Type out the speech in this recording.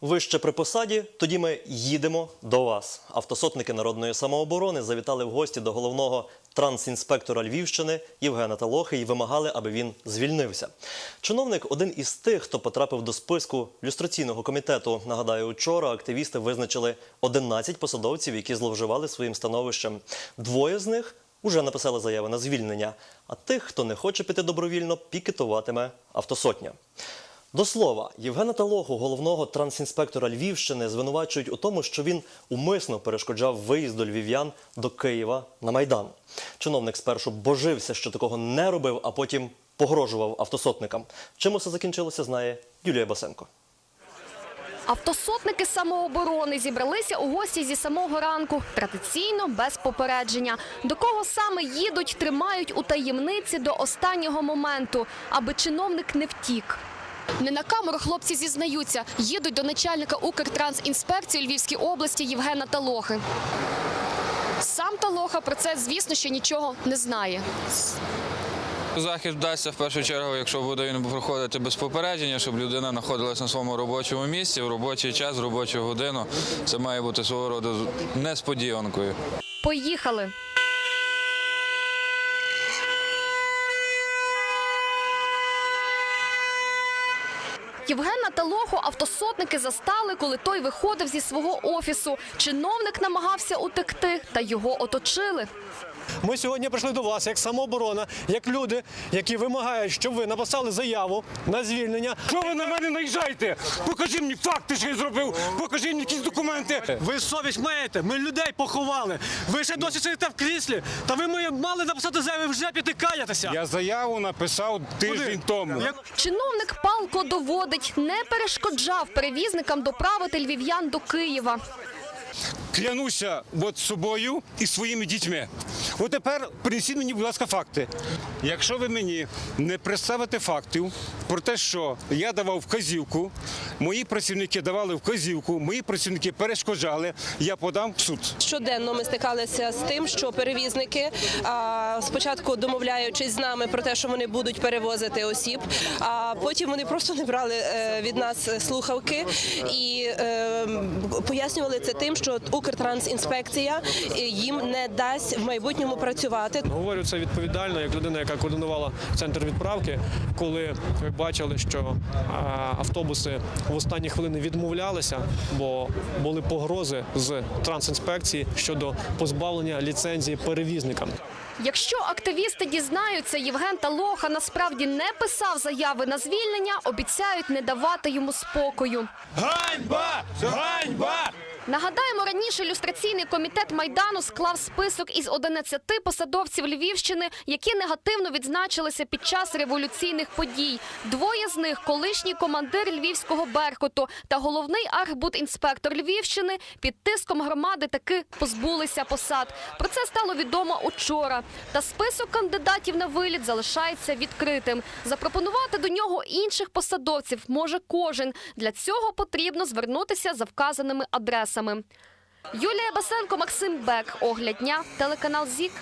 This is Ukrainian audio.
Ви ще при посаді? Тоді ми їдемо до вас. Автосотники народної самооборони завітали в гості до головного трансінспектора Львівщини Євгена Талохи і вимагали, аби він звільнився. Чиновник один із тих, хто потрапив до списку люстраційного комітету. Нагадаю, учора активісти визначили 11 посадовців, які зловживали своїм становищем. Двоє з них уже написали заяви на звільнення. А тих, хто не хоче піти добровільно, пікетуватиме автосотня. До слова, Євгена Талоху, головного трансінспектора Львівщини, звинувачують у тому, що він умисно перешкоджав виїзду львів'ян до Києва на Майдан. Чиновник спершу божився, що такого не робив, а потім погрожував автосотникам. Чим усе закінчилося, знає Юлія Басенко. Автосотники самооборони зібралися у гості зі самого ранку, традиційно без попередження. До кого саме їдуть, тримають у таємниці до останнього моменту, аби чиновник не втік. Не на камеру хлопці зізнаються, їдуть до начальника Укртрансінспекції Львівської області Євгена Талохи. Сам Талоха про це, звісно, ще нічого не знає. Захід вдасться в першу чергу, якщо буде він проходити без попередження, щоб людина знаходилась на своєму робочому місці в робочий час, в робочу годину. Це має бути свого роду несподіванкою. Поїхали. Євгена Талоху автосотники застали, коли той виходив зі свого офісу. Чиновник намагався утекти, та його оточили. Ми сьогодні прийшли до вас як самооборона, як люди, які вимагають, щоб ви написали заяву на звільнення. Що ви на мене наїжджаєте? Покажи мені факти, що я зробив. Покажи мені якісь документи. Ви совість маєте, ми людей поховали. Ви ще досі сидите в кріслі. Та ви мали написати заяву вже піти каятися. Я заяву написав тиждень тому. Чиновник палко доводить, не перешкоджав перевізникам доправити львів'ян до Києва. Клянуся от собою і своїми дітьми. От тепер принесіть мені, будь ласка, факти. Якщо ви мені не представите фактів про те, що я давав вказівку, мої працівники давали вказівку, мої працівники перешкоджали, я подам в суд. Щоденно ми стикалися з тим, що перевізники а, спочатку домовляючись з нами про те, що вони будуть перевозити осіб, а потім вони просто не брали е, від нас слухавки і е, пояснювали це тим, що Укртрансінспекція їм не дасть в майбутньому працювати. Говорю це відповідально, як людина, яка координувала центр відправки, коли ви бачили, що автобуси в останні хвилини відмовлялися, бо були погрози з трансінспекції щодо позбавлення ліцензії перевізникам. Якщо активісти дізнаються, Євген Талоха насправді не писав заяви на звільнення, обіцяють не давати йому спокою. Ганьба! Ганьба! Нагадаємо, раніше ілюстраційний комітет майдану склав список із 11 посадовців Львівщини, які негативно відзначилися під час революційних подій. Двоє з них колишній командир львівського беркуту та головний архбудінспектор Львівщини під тиском громади таки позбулися посад. Про це стало відомо учора. Та список кандидатів на виліт залишається відкритим. Запропонувати до нього інших посадовців може кожен. Для цього потрібно звернутися за вказаними адресами. Юлія Басенко, Максим Бек. Огляд дня, телеканал ЗІК.